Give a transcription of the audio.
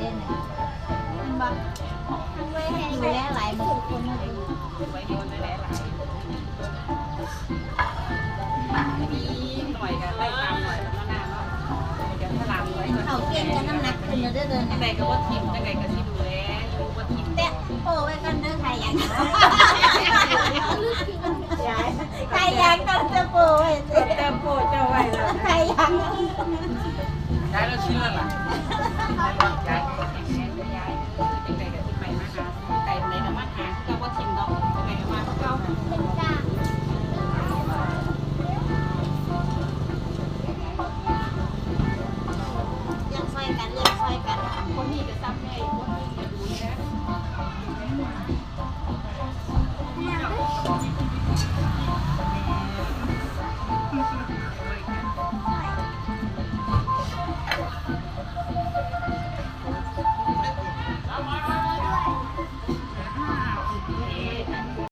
เด่นน่ะมันบอกดูแลหลายหมดทุกคนเลยไว้โยนหลายหลายมีหน่อยกันไล่ตามหน่อยแล้วหน้าเนาะเดี๋ยวถ้าหลังไว้ก่อนเขาเก่งกันน้ำหนักขึ้นแล้วเด้อเดินจังใดก็ว่าทิมจังใดก็ที่ดูแลอยู่ว่าทิมแต่โอ้ไว้กันเด้อใครยังใครยังต้องจะโปไว้เติมโพดเจ้าไว้แล้วใครยังย้แล้วชื่ออะล่ะ กันเรื่องซอยกัน คนนี้จะซ้ำให้